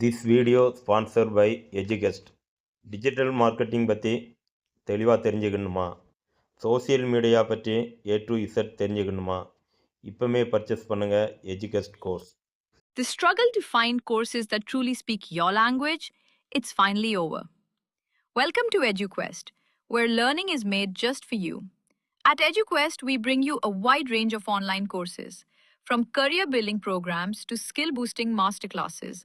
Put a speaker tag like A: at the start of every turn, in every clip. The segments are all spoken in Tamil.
A: This video sponsor by Edugest digital marketing பற்றி தெளிவாக தெரிஞ்சுக்கணுமா சோஷியல் மீடியா பற்றி ஏ டு இசட் தெரிஞ்சுக்கணுமா இப்போமே பர்ச்சேஸ் பண்ணுங்கள் Edugest course
B: The struggle to find courses that truly speak your language, it's finally over. Welcome to EduQuest, where learning is made just for you. At EduQuest, we bring you a wide range of online courses, from career building programs to skill boosting masterclasses,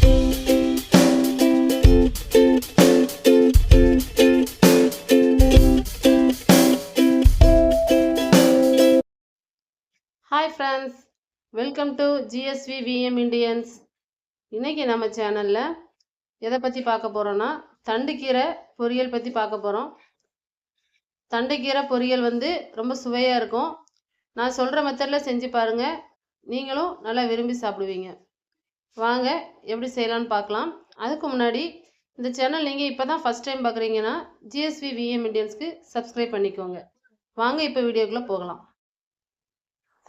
C: Welcome to GSV VM Indians இன்றைக்கி நம்ம சேனலில் எதை பற்றி பார்க்க போகிறோன்னா தண்டுக்கீரை பொரியல் பற்றி பார்க்க போகிறோம் தண்டுக்கீரை பொரியல் வந்து ரொம்ப சுவையாக இருக்கும். நான் சொல்கிற மெத்தடில் செஞ்சு பாருங்கள் நீங்களும் நல்லா விரும்பி சாப்பிடுவீங்க. வாங்க எப்படி செய்யலான்னு பார்க்கலாம். அதுக்கு முன்னாடி இந்த சேனல் நீங்கள் இப்போ தான் ஃபஸ்ட் டைம் பார்க்குறீங்கன்னா ஜிஎஸ்வி விஎம் இண்டியன்ஸ்க்கு சப்ஸ்கிரைப் பண்ணிக்கோங்க. வாங்க இப்போ வீடியோக்குள்ளே போகலாம்.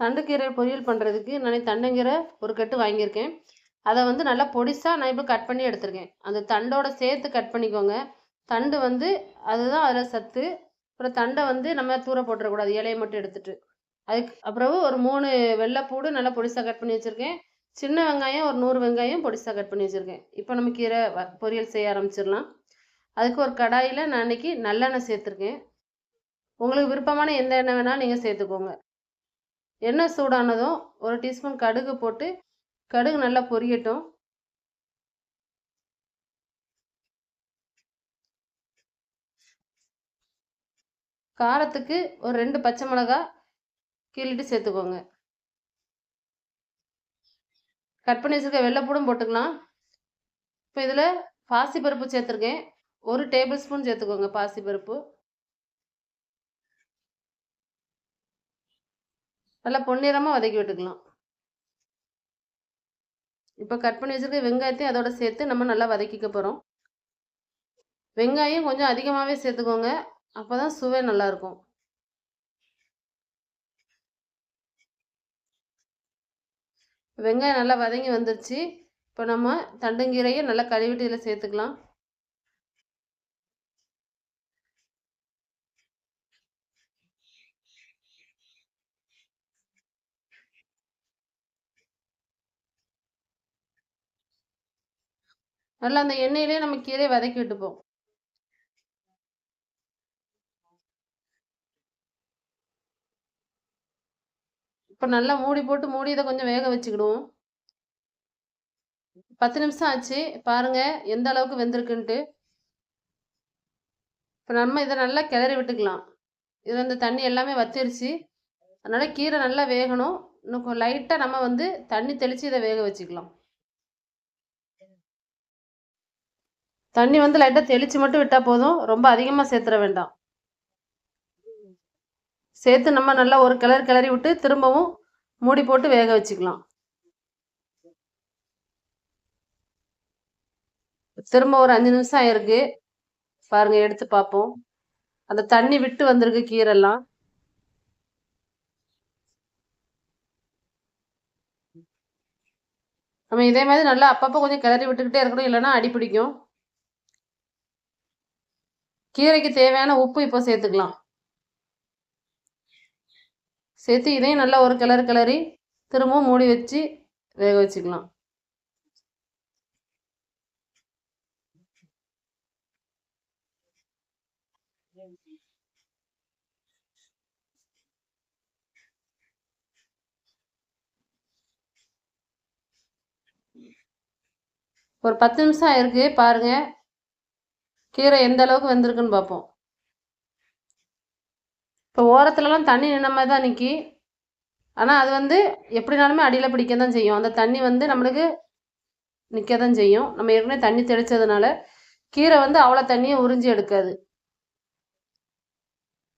C: தண்டுக்கீரை பொரியல் பண்ணுறதுக்கு நான் தண்டைங்கீரை ஒரு கட்டு வாங்கியிருக்கேன். அதை வந்து நல்லா பொடிசாக நான் இப்போ கட் பண்ணி எடுத்திருக்கேன். அந்த தண்டோட சேர்த்து கட் பண்ணிக்கோங்க. தண்டு வந்து அதுதான் அதில் சத்து. அப்புறம் தண்டை வந்து நம்ம தூர போட்டுறக்கூடாது இலையை மட்டும் எடுத்துட்டு. அதுக்கு அப்புறம் ஒரு மூணு வெள்ளைப்பூடு நல்லா பொடிசாக கட் பண்ணி வச்சுருக்கேன். சின்ன வெங்காயம் ஒரு நூறு வெங்காயம் பொடிசாக கட் பண்ணி வச்சுருக்கேன். இப்போ நம்ம கீரை வ- பொரியல் செய்ய ஆரம்பிச்சிடலாம். அதுக்கு ஒரு கடாயில் நான் அன்றைக்கி நல்லெண்ணெய் சேர்த்துருக்கேன். உங்களுக்கு விருப்பமான எந்த எண்ணெய் வேணாலும் நீங்கள் சேர்த்துக்கோங்க. எண்ணெய் சூடானதும் ஒரு டீஸ்பூன் கடுகு போட்டு கடுகு நல்லா பொரியட்டும். காரத்துக்கு ஒரு ரெண்டு பச்சை மிளகாய் கீழிட்டு சேர்த்துக்கோங்க. கட் பண்ணி வச்சுருக்க வெள்ளைப்பூடும் போட்டுக்கலாம். இப்போ இதில் பாசிப்பருப்பு சேர்த்துருக்கேன். ஒரு டேபிள் ஸ்பூன் சேர்த்துக்கோங்க பாசிப்பருப்பு. நல்லா பொன்னிறமாக வதக்கி விட்டுக்கலாம். இப்போ கட் பண்ணி வச்சிருக்க வெங்காயத்தையும் அதோட சேர்த்து நம்ம நல்லா வதக்கிக்க போகிறோம் வெங்காயம் கொஞ்சம் அதிகமாகவே சேர்த்துக்கோங்க. அப்போ தான் சுவை நல்லாயிருக்கும் வெங்காயம் நல்லா வதங்கி வந்துருச்சு. இப்போ நம்ம தண்டங்கீரையை நல்லா கழுவிட்டு இதில் சேர்த்துக்கலாம். நல்லா அந்த எண்ணெயிலே நம்ம கீரை வதக்கி விட்டுப்போம். இப்போ நல்லா மூடி போட்டு மூடி இதை கொஞ்சம் வேக வச்சுக்கிடுவோம். பத்து நிமிஷம் ஆச்சு. பாருங்க எந்த அளவுக்கு வெந்திருக்குன்ட்டு. இப்போ நம்ம இதை நல்லா கிளறி விட்டுக்கலாம். இதில் இந்த தண்ணி எல்லாமே வத்திருச்சு. அதனால கீரை நல்லா வேகணும். இன்னும் லைட்டாக நம்ம வந்து தண்ணி தெளித்து இதை வேக வச்சுக்கலாம். தண்ணி வந்து லைட்டாக தெளித்து மட்டும் விட்டால் போதும். ரொம்ப அதிகமாக சேர்த்துற வேண்டாம். சேர்த்து நம்ம நல்லா ஒரு கிளறி கிளறி விட்டு திரும்பவும் மூடி போட்டு வேக வச்சுக்கலாம். திரும்ப ஒரு அஞ்சு நிமிஷம் ஆயிருக்கு. பாருங்க எடுத்து பார்ப்போம். அந்த தண்ணி விட்டு வந்திருக்கு கீரெல்லாம். நம்ம இதே மாதிரி நல்லா அப்பப்போ கொஞ்சம் கிளறி விட்டுக்கிட்டே இருக்கணும் இல்லைன்னா அடி பிடிக்கும். கீரைக்கு தேவையான உப்பு இப்போ சேர்த்துக்கலாம். சேர்த்து இதையும் நல்லா ஒரு கிளறு கிளறி திரும்பவும் மூடி வச்சு வேக வச்சுக்கலாம். ஒரு பத்து நிமிஷம் ஆயிருக்கு பாருங்க. கீரை எந்த அளவுக்கு வெந்திருக்குன்னு பார்ப்போம். இப்போ ஓரத்துலலாம் தண்ணி நின்ன மாதிரி தான் நிற்கி ஆனால் அது வந்து எப்படினாலுமே அடியில் பிடிக்க தான் செய்யும். அந்த தண்ணி வந்து நம்மளுக்கு நிற்க தான் செய்யும். நம்ம ஏற்கனவே தண்ணி தெளித்ததுனால கீரை வந்து அவ்வளோ தண்ணியை உறிஞ்சி எடுக்காது.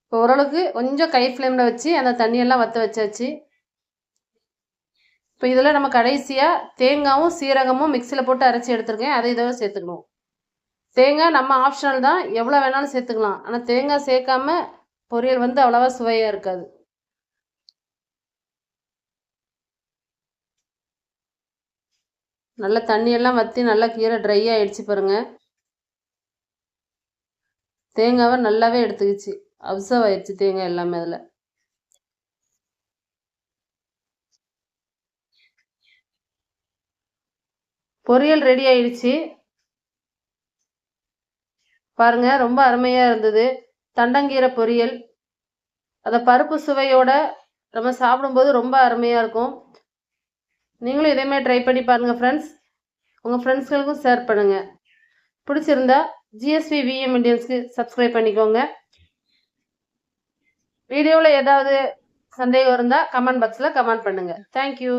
C: இப்போ ஓரளவுக்கு கொஞ்சம் கை ஃப்ளேமில் வச்சு அந்த தண்ணியெல்லாம் வற்ற வச்சாச்சு. இப்போ இதில் நம்ம கடைசியாக தேங்காயும் சீரகமும் மிக்சியில் போட்டு அரைச்சி எடுத்துருக்கேன். அதை இதோட சேர்த்துக்கணும். தேங்காய் நம்ம ஆப்ஷனல் தான். எவ்வளோ வேணாலும் சேர்த்துக்கலாம். ஆனால் தேங்காய் சேர்க்காம பொரியல் வந்து அவ்வளோவா சுவையாக இருக்காது. நல்லா தண்ணியெல்லாம் வற்றி நல்லா கீரை ட்ரை ஆகிடுச்சு பாருங்கள் தேங்காவை நல்லாவே எடுத்துக்கிச்சு. அப்சர்வ் ஆயிடுச்சு தேங்காய் எல்லாமே அதில். பொரியல் ரெடி ஆயிடுச்சு. பாருங்க ரொம்ப அருமையாக இருந்தது. தண்டங்கீரை பொரியல். அதை பருப்பு சுவையோட நம்ம சாப்பிடும்போது ரொம்ப அருமையாக இருக்கும். நீங்களும் இதேமாதிரி ட்ரை பண்ணி பாருங்கள் ஃப்ரெண்ட்ஸ் உங்கள் ஃப்ரெண்ட்ஸ்களுக்கும் ஷேர் பண்ணுங்கள் பிடிச்சிருந்தா ஜிஎஸ்வி விஎம் இண்டியன்ஸ்க்கு சப்ஸ்கிரைப் பண்ணிக்கோங்க. வீடியோவில் ஏதாவது சந்தேகம் இருந்தால் கமெண்ட் பாக்ஸில் கமெண்ட் பண்ணுங்கள் தேங்க்யூ